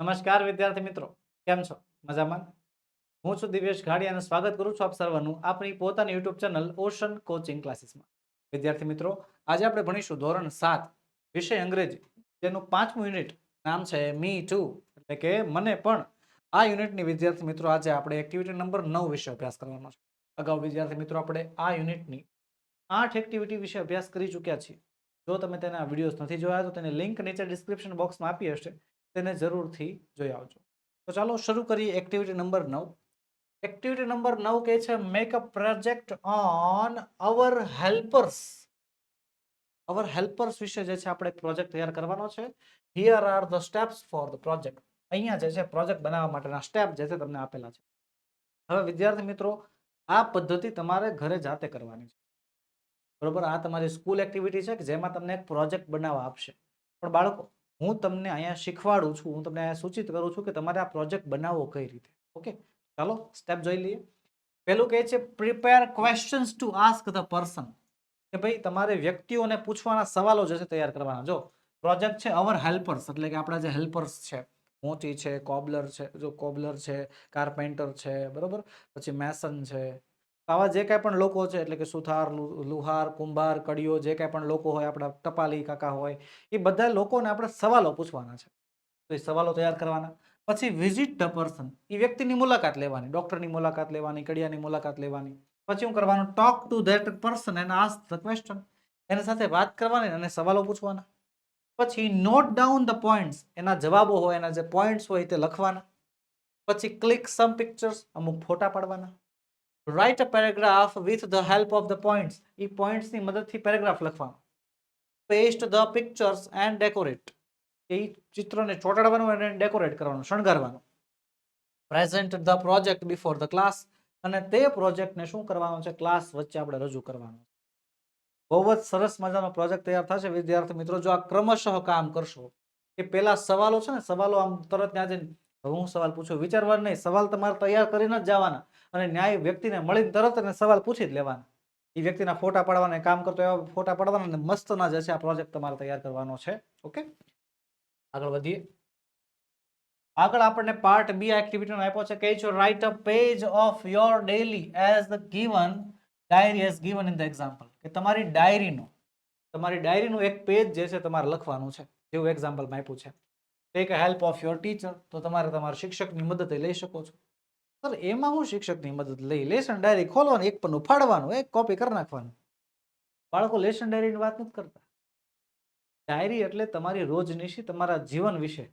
નમસ્કાર વિદ્યાર્થી મિત્રો, કેમ છો? મજામાં? હું છું દિવ્યેશ ઘાડી અને સ્વાગત કરું છું આપ સર્વનું આપણી પોતાની યુટ્યુબ ચેનલ ઓશન કોચિંગ ક્લાસીસમાં. વિદ્યાર્થી મિત્રો, આજે આપણે ભણીશું ધોરણ સાત, વિષય અંગ્રેજી. જેનું પાંચમું યુનિટ નામ છે મી ટુ એટલે કે મને પણ. આ યુનિટની વિદ્યાર્થી મિત્રો, આજે આપણે એક્ટિવિટી નંબર નવ વિશે અભ્યાસ કરવાનો છે. અગાઉ વિદ્યાર્થી મિત્રો, આપણે આ યુનિટની આઠ એક્ટિવિટી વિશે અભ્યાસ કરી ચૂક્યા છીએ. જો તમે તેના વિડીયોઝ નથી જોયા, તો તેની લિંક નીચે ડિસ્ક્રિપ્શન બોક્સમાં આપી હશે. તેને જરૂરથી જોઈ આવજો. તો ચાલો શરૂ કરીએ એક્ટિવિટી નંબર નવ. એક્ટિવિટી નંબર નવ કે છે make a project on our helpers our helpers વિશે જે છે આપણે પ્રોજેક્ટ તૈયાર કરવાનો છે. Here are the steps for the project અહીંયા જે છે પ્રોજેક્ટ બનાવવા માટેના સ્ટેપ જે છે તમને આપેલા છે. હવે વિદ્યાર્થી મિત્રો, આ પદ્ધતિ તમારે ઘરે જાતે કરવાની છે. બરોબર? આ તમારી સ્કૂલ એક્ટિવિટી છે કે જેમાં તમને એક પ્રોજેક્ટ બનાવવા આપશે. પણ બાળકો હું તમને અહીંયા શીખવાડું છું, હું તમને અહીંયા સૂચિત કરું છું કે તમારે આ પ્રોજેક્ટ બનાવવો કઈ રીતે. ઓકે? ચાલો સ્ટેપ જોઈ લઈએ. પહેલું કહે છે prepare questions to ask the person કે ભાઈ, તમારે વ્યક્તિઓને પૂછવાના સવાલો જે છે તૈયાર કરવાના. જો, પ્રોજેક્ટ છે અવર હેલ્પર્સ એટલે કે આપણા જે હેલ્પર્સ છે મોચી છે કોબલર છે, જો કોબલર છે કાર્પેન્ટર છે, બરોબર? પછી મેસન છે આવા જે કાંઈ પણ લોકો છે, એટલે કે સુથાર લુહાર, કુંભાર, કડીઓ, જે કાંઈ પણ લોકો હોય, આપણા ટપાલી કાકા હોય, એ બધા લોકોને આપણે સવાલો પૂછવાના છે. તો એ સવાલો તૈયાર કરવાના. પછી વિઝિટ ધ પર્સન એ વ્યક્તિની મુલાકાત લેવાની ડૉક્ટરની મુલાકાત લેવાની, કડિયાની મુલાકાત લેવાની. પછી હું કરવાનું talk to that person and ask the question એની સાથે વાત કરવાની અને સવાલો પૂછવાના. પછી નોટ ડાઉન ધ પોઈન્ટ્સ એના જવાબો હોય, એના જે પોઈન્ટ્સ હોય તે લખવાના. પછી ક્લિક સમ પિક્ચર્સ અમુક ફોટા પાડવાના. Write a paragraph with the help of the points એ પોઈન્ટ્સની મદદથી પેરેગ્રાફ લખવાનો. Paste the pictures and decorate એ ચિત્રને ચોંટાડવાનું અને ડેકોરેટ કરવાનું, શણગારવાનું. Present the project before the class અને તે પ્રોજેક્ટને શું કરવાનો છે? ક્લાસ વચ્ચે આપણે રજૂ કરવાનો બહુ જ સરસ મજાનો પ્રોજેક્ટ તૈયાર થશે. વિદ્યાર્થી મિત્રો, જો આ ક્રમશઃ કામ કરશો કે પેલા સવાલો છે ને, સવાલો આમ તરત ત્યાં જઈને હું સવાલ પૂછું? વિચારવા નહીં. સવાલ તમારે તૈયાર કરીને જ જવાના. અને ન્યાય વ્યક્તિને મળીને તરત એને સવાલ પૂછી જ લેવાના. એ વ્યક્તિના ફોટા પાડવાના, કામ કરતો એવા ફોટા પાડવાના અને મસ્તના જે છે આ પ્રોજેક્ટ તમારે તૈયાર કરવાનો છે. ઓકે? આગળ વધીએ. આગળ આપણને પાર્ટ બી એક્ટિવિટીનો આપ્યો છે. કે છે write a page of your daily as the given diary as given in the example કે તમારી ડાયરીનો, તમારી ડાયરીનું એક પેજ જે છે તમારે લખવાનું છે. જેવું એક્ઝામ્પલમાં આપ્યું છે. Take help of your teacher તો તમારે તમારા શિક્ષકની મદદ લઈ શકો છો. સર, એમાં હું શિક્ષકની મદદ લઈ લેસન ડાયરી ખોલવાની, એક પન્નું ફાડવાનું એક કોપી કરી નાખવાનું. બાળકો, લેસન ડાયરીની વાત નથી કરતા. ડાયરી એટલે તમારી રોજનીશી, તમારા જીવન વિશે.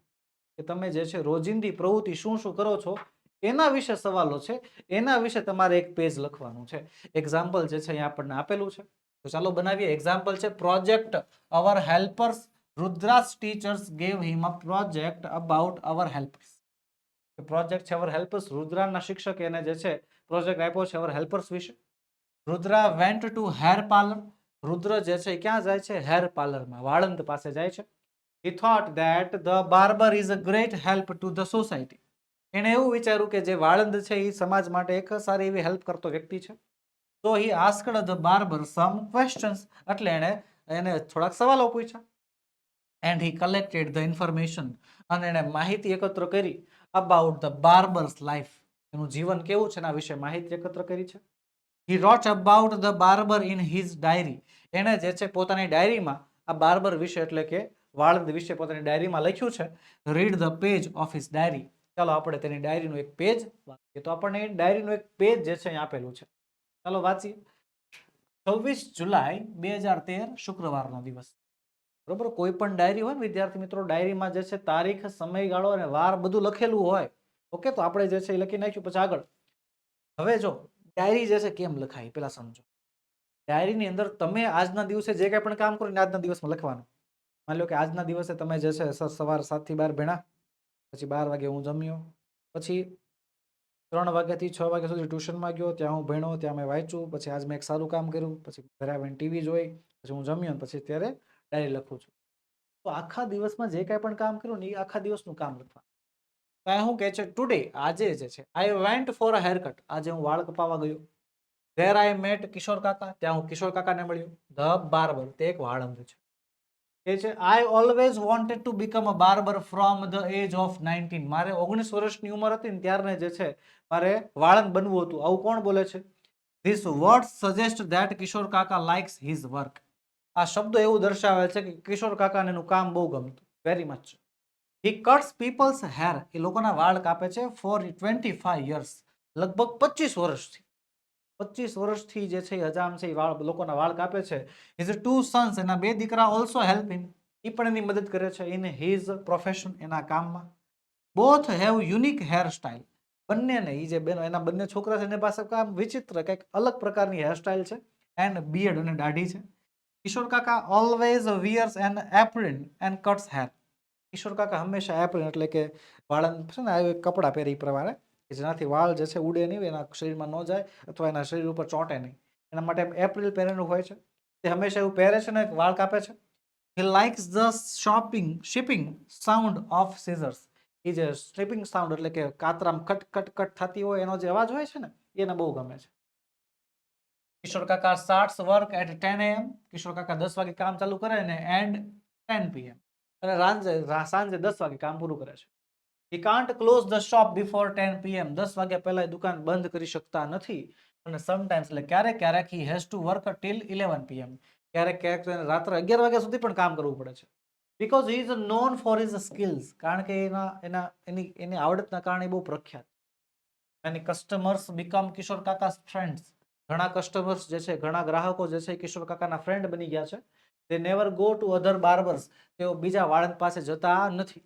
કે તમે જે છે, રોજિંદી પ્રવૃત્તિ શું શું કરો છો, એના વિશે સવાલો છે, એના વિશે તમારે એક પેજ લખવાનું છે. એક્ઝામ્પલ જે છે અહીંયા આપણને આપેલું છે. તો ચાલો બનાવીએ. એક્ઝામ્પલ છે project our helpers Rudra's teachers gave him a project about our helpers project છે અવર હેલ્પર્સ. રુદ્રાના શિક્ષક એને જે છે, પ્રોજેક્ટ આપ્યો છે અવર હેલ્પર્સ વિશે. Rudra went to hair parlour. Rudra જે છે ક્યાં જાય છે? હેર પાર્લરમાં, વાળંદ પાસે જાય છે. He thought that the barber is a great help to the society એણે એવું વિચાર્યું કે જે વાળંદ છે, એ સમાજ માટે એક સારી એવી હેલ્પ કરતો વ્યક્તિ છે. તો he asked the barber some questions એટલે એણે એને થોડાક સવાલો પૂછ્યા. And he collected the information અને એણે માહિતી એકત્ર કરી. About ધ બાર્બર્સ લાઈફ એનું જીવન કેવું છે એના વિશે માહિતી એકત્ર કરી છે. He wrote about the barber in his diary એણે જે છે પોતાની ડાયરીમાં આ બાર્બર વિશે એટલે કે વાળંદ વિશે પોતાની ડાયરીમાં લખ્યું છે. Read the page of his diary ચાલો આપણે તેની ડાયરીનું એક પેજ વાંચીએ. તો આપણને ડાયરીનું એક પેજ જે છે અહીં આપેલું છે. ચાલો વાંચીએ. છવ્વીસ જુલાઈ બે હજાર તેર શુક્રવારનો દિવસ. બરોબર? કોઈ પણ ડાયરી હોય ને, વિદ્યાર્થી મિત્રો ડાયરીમાં જે છે તારીખ, સમયગાળો અને વાર બધું લખેલું હોય, ઓકે? તો આપણે જે છે એ લખી નાખ્યું. પછી આગળ. હવે જો ડાયરી જે છે કેમ લખાય? પેલા સમજો. ડાયરીની અંદર તમે આજના દિવસે જે કાંઈ પણ કામ કરો ને આજના દિવસમાં લખવાનું. માની લો કે આજના દિવસે તમે જે છે સવાર સાતથી બાર ભેણા, પછી બાર વાગે હું જમ્યો, પછી ત્રણ વાગ્યાથી છ વાગ્યા સુધી ટ્યુશનમાં ગયો, ત્યાં હું ભણ્યો, ત્યાં મેં વાંચ્યું, પછી આજ મેં એક સારું કામ કર્યું, પછી ઘરે આવીને ટીવી જોઈ, પછી હું જમ્યો પછી ત્યારે ડાયરી લખું છું. તો આખા દિવસમાં જે કાંઈ પણ કામ કર્યું ને એ આખા દિવસનું કામ લખવાનું. કાંઈ હું કહે છે? ટુડે આજે જે છે I went for a haircut આજે હું વાળ કપાવવા ગયો. ધેર આઈ મેટ કિશોર કાકા. ત્યાં હું કિશોર કાકાને મળ્યો. The barber. તે એક વાળંદ છે. એ છે I always wanted to become a barber from the age of nineteen મારે ઓગણીસ વર્ષની ઉંમર હતી ને ત્યારને જે છે, મારે વાળંદ બનવું હતું. આવું કોણ બોલે છે? This word suggest that Kishore Kaka likes his work આ શબ્દો એવું દર્શાવે છે કે કિશોર કાકાને એનું કામ બહુ ગમતું very much he cuts peoples hair એ લોકોના વાળ કાપે છે ફોર ટ્વેન્ટી ફાઈવ યર્સ લગભગ પચીસ વર્ષથી. પચીસ વર્ષથી જે છે હજામ છે એ વાળ, લોકોના વાળ કાપે છે. હિઝ ટુ સન્સ એના બે દીકરા ઓલ્સો હેલ્પ હિમ એ પણ એની મદદ કરે છે ઇન હિઝ પ્રોફેશન એના કામમાં. Both have unique hair style બંનેને એ જે બેનો, એના બંને છોકરા છે, એની પાસે કામ વિચિત્ર, કંઈક અલગ પ્રકારની હેરસ્ટાઇલ છે. એન્ડ બીએડ અને દાઢી છે. Kishore Kaka always wears an apron and cuts hair Kishore Kaka હંમેશા એપ્રિન એટલે કે વાળન છે ને, આવી કપડાં પહેરી પ્રમાણે, કે જેનાથી વાળ જે છે ઉડે નહીં, એના શરીરમાં ન જાય અથવા એના શરીર ઉપર ચોંટે નહીં. એના માટે એપ્રિલ પહેરેલું હોય છે. તે હંમેશા એવું પહેરે છે ને વાળ કાપે છે. He likes the shopping shipping sound of scissors એ જે સ્ટ્રીપિંગ સાઉન્ડ એટલે કે કાતરામ કટ કટ કટ થતી હોય એનો જે અવાજ હોય છે ને એને બહુ ગમે છે. Kishore Kaka starts work at ten AM Kishore Kaka દસ વાગે કામ ચાલુ કરે ને એન્ડ ટેન પીએમ અને સાંજે સાંજે દસ વાગે કામ પૂરું કરે છે. He can't close the shop before ten PM દસ વાગ્યા પહેલા દુકાન બંધ કરી શકતા નથી. અને સમટાઈમ્સ એટલે ક્યારેક ક્યારેક he has to work till eleven PM ક્યારેક ક્યારેક તો એને રાત્રે અગિયાર વાગ્યા સુધી પણ કામ કરવું પડે છે. Because he is known for his skills કારણ કે એના એના, એની એની આવડતના કારણે બહુ પ્રખ્યાત. એની કસ્ટમર્સ બીકમ કિશોર કાકા ફ્રેન્ડ્સ ઘણા કસ્ટમર્સ જે છે, ઘણા ગ્રાહકો જે છે, કિશોર કાકાના ફ્રેન્ડ બની ગયા છે. તે never go to other barbers તેઓ બીજા વાળંદ પાસે જતા નથી.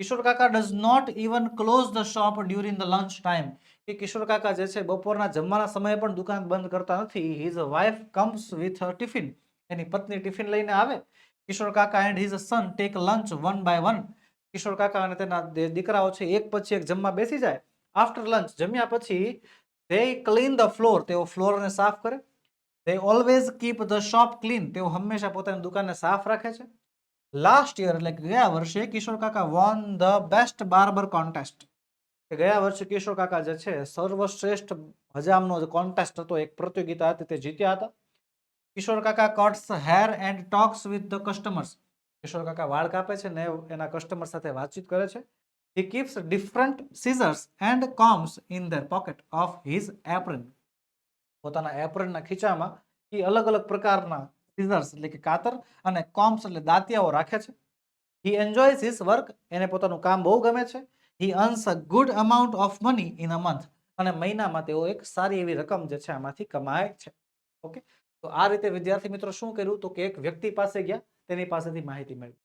Kishore Kaka does not even close the shop during the lunch time કે કિશોર કાકા જે છે, બપોરના જમવાના સમયે પણ દુકાન બંધ કરતા નથી. His wife comes with tiffin એની પત્ની ટિફિન લઈને આવે. Kishore Kaka and his son take lunch one by one Kishore Kaka અને તેના દીકરાઓ છે, એક પછી એક જમવા બેસી જાય. આફ્ટર લંચ જમ્યા પછી દે ક્લીન ધ ફ્લોર તેઓ ફ્લોરને સાફ કરે. They always keep the shop clean તેઓ હંમેશા પોતાની દુકાનને સાફ રાખે છે. લાસ્ટ યર એટલે ગયા વર્ષે, કિશોર કાકા won the best barber contest ગયા વર્ષે કિશોર કાકા જે છે, સર્વશ્રેષ્ઠ હજામનો કોન્ટેસ્ટ હતો, એક પ્રતિયોગિતા હતી, તે જીત્યા હતા. Kishore Kaka cuts hair and talks with the customers Kishore Kaka વાળ કાપે છે ને એના કસ્ટમર સાથે વાતચીત કરે છે. He keeps different scissors and combs in their pocket of his apron. પોતાના એપ્રનના ખીચામાં એ અલગ અલગ પ્રકારના સીઝર્સ એટલે કે કાતર અને કોમ્સ એટલે દાંતિયાઓ રાખે છે. હી એન્જોયઝ his વર્ક એને પોતાનું કામ બહુ ગમે છે. He earns a good amount of money in a month અને મહિનામાં તેઓ એક સારી એવી રકમ જે છે આમાંથી કમાય છે. ઓકે તો આ રીતે વિદ્યાર્થી મિત્રો શું કર્યું? તો કે એક વ્યક્તિ પાસે ગયા. તેની પાસેથી માહિતી મેળવી.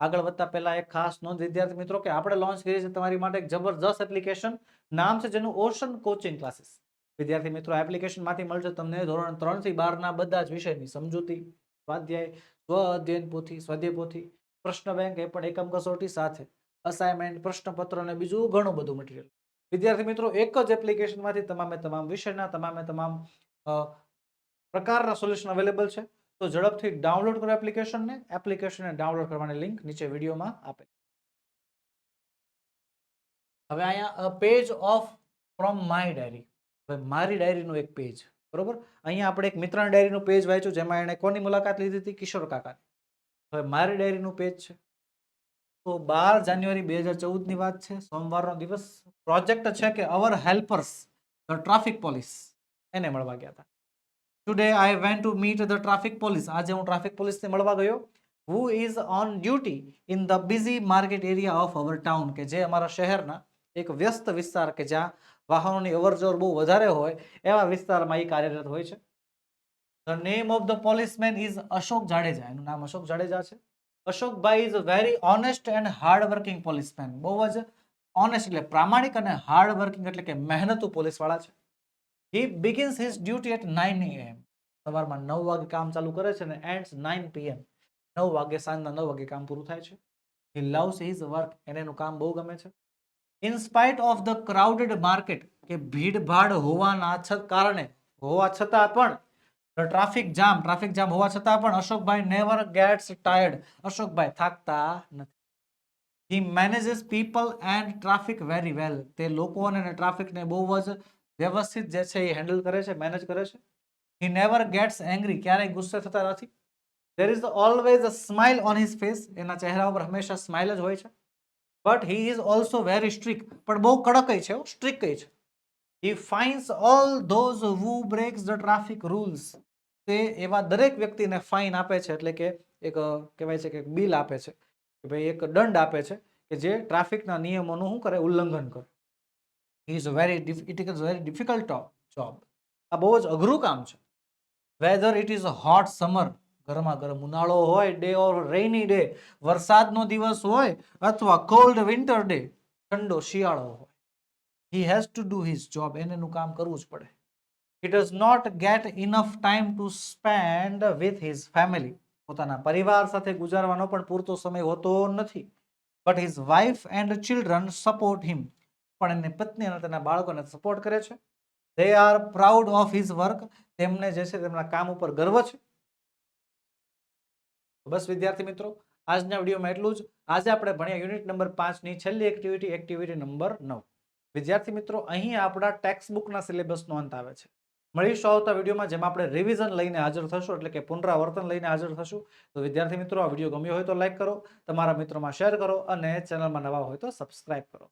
આગળ વધતા પહેલા એક ખાસ નોંધ, વિદ્યાર્થી મિત્રો, કે આપણે લોન્ચ કરીએ છીએ તમારી માટે એક જબરજસ્ત એપ્લિકેશન નામ છે જેનું ઓશન કોચિંગ ક્લાસીસ વિદ્યાર્થી મિત્રો એપ્લિકેશનમાંથી મળશે તમને ધોરણ ત્રણથી બારના બધા જ વિષયની સમજૂતી, સ્વાધ્યાય, સ્વ અધ્યયન પોથી, સ્વાધ્યાય પોથી, પ્રશ્ન બેંક એ પણ એકમ કસોટી સાથે અસાઇનમેન્ટ પ્રશ્નપત્ર અને બીજું ઘણું બધું મટીરિયલ વિદ્યાર્થી મિત્રો, એક જ એપ્લિકેશનમાંથી તમામે તમામ વિષયના, તમામે તમામ પ્રકારના સોલ્યુશન અવેલેબલ છે. તો ઝડપથી ડાઉનલોડ કરો એપ્લિકેશનને. એપ્લિકેશનને ડાઉનલોડ કરવાની લિંક નીચે વિડીયોમાં આપે હવે અહીંયા page of from my diary. હવે મારી ડાયરીનું એક પેજ, બરોબર? અહીંયા આપણે એક મિત્રની ડાયરીનું પેજ વાંચ્યું, જેમાં એણે કોની મુલાકાત લીધી હતી? કિશોર કાકાની. હવે મારી ડાયરીનું પેજ છે. તો બાર જાન્યુઆરી બે હજાર ચૌદની વાત છે. સોમવારનો દિવસ. પ્રોજેક્ટ છે કે our helpers, the traffic police. એને મળવા ગયા હતા. Today I went to meet the traffic police આજે હું ટ્રાફિક પોલીસને મળવા ગયો. Who is on duty in the busy market area of our town કે જે અમારા શહેરના એક વ્યસ્ત વિસ્તાર કે જ્યાં વાહનોની અવરજવર બહુ વધારે હોય, એવા વિસ્તારમાં એ કાર્યરત હોય છે. The name of the policeman is Ashok Jadeja એનું નામ અશોક જાડેજા છે. Ashokbhai is very honest and hard working policeman બહુ જ ઓનેસ્ટ એટલે પ્રામાણિક અને હાર્ડ વર્કિંગ એટલે કે મહેનતુ પોલીસવાળા છે. He begins his duty at nine AM સવારમાં નવ વાગે કામ ચાલુ કરે છે અને એન્ડ્સ નાઇન પીએમ નવ વાગે સાંજના નવ વાગે કામ પૂરું થાય છે. હી લવ્સ હિઝ વર્ક એને એનું કામ બહુ ગમે છે. In spite of the crowded market કે ભીડભાડ હોવાના કારણે, હોવા છતાં પણ ટ્રાફિક જામ ટ્રાફિક જામ હોવા છતાં પણ Ashokbhai never gets tired Ashokbhai થાકતા નથી. He manages people and traffic very well તે લોકો અને ટ્રાફિકને બહુ જ વ્યવસ્થિત જે છે એ હેન્ડલ કરે છે મેનેજ કરે છે. હી નેવર ગેટ્સ એંગ્રી ક્યારેય ગુસ્સે થતા નથી. There is always a smile on his face એના ચહેરા ઉપર હંમેશા સ્માઇલ જ હોય છે. But he is also very strict પણ બહુ કડક છે સ્ટ્રિક છે. He fines all those who breaks the traffic rules તે એવા દરેક વ્યક્તિને ફાઇન આપે છે, એટલે કે એક કહેવાય છે કે બિલ આપે છે. કે ભાઈ એક દંડ આપે છે, કે જે ટ્રાફિકના નિયમોનું શું કરે? ઉલ્લંઘન કરે. Is very it is very difficult job આ બહુ જ અઘરું કામ છે. Whether it is hot summer ગરમા ગરમ ઉનાળો હોય ડે ઓર રેઇની ડે વરસાદનો દિવસ હોય, અથવા કોલ્ડ વિન્ટર ડે ઠંડો શિયાળો હોય he has to do his job એને એનું કામ કરવું જ પડે. He does not get enough time to spend with his family પોતાના પરિવાર સાથે ગુજારવાનો પણ પૂરતો સમય હોતો નથી. But his wife and children support him પણ એની પત્ની અને તેના બાળકોને સપોર્ટ કરે છે. They are proud of his work તેમને જે છે તેમના કામ ઉપર ગર્વ છે. બસ વિદ્યાર્થી મિત્રો, આજના વિડીયોમાં એટલું જ. આજે આપણે ભણ્યા યુનિટ નંબર પાંચની છેલ્લી એક્ટિવિટી એક્ટિવિટી નંબર નવ. વિદ્યાર્થી મિત્રો, અહીં આપણા ટેક્સ્ટ બુકના સિલેબસનો અંત આવે છે. મળીશું આવતા વિડીયોમાં જેમાં આપણે રિવિઝન લઈને હાજર થશું, એટલે કે પુનરાવર્તન લઈને હાજર થશું. તો વિદ્યાર્થી મિત્રો, આ વીડિયો ગમ્યો હોય તો લાઈક કરો, તમારા મિત્રોમાં શેર કરો અને ચેનલમાં નવા હોય તો સબસ્ક્રાઇબ કરો.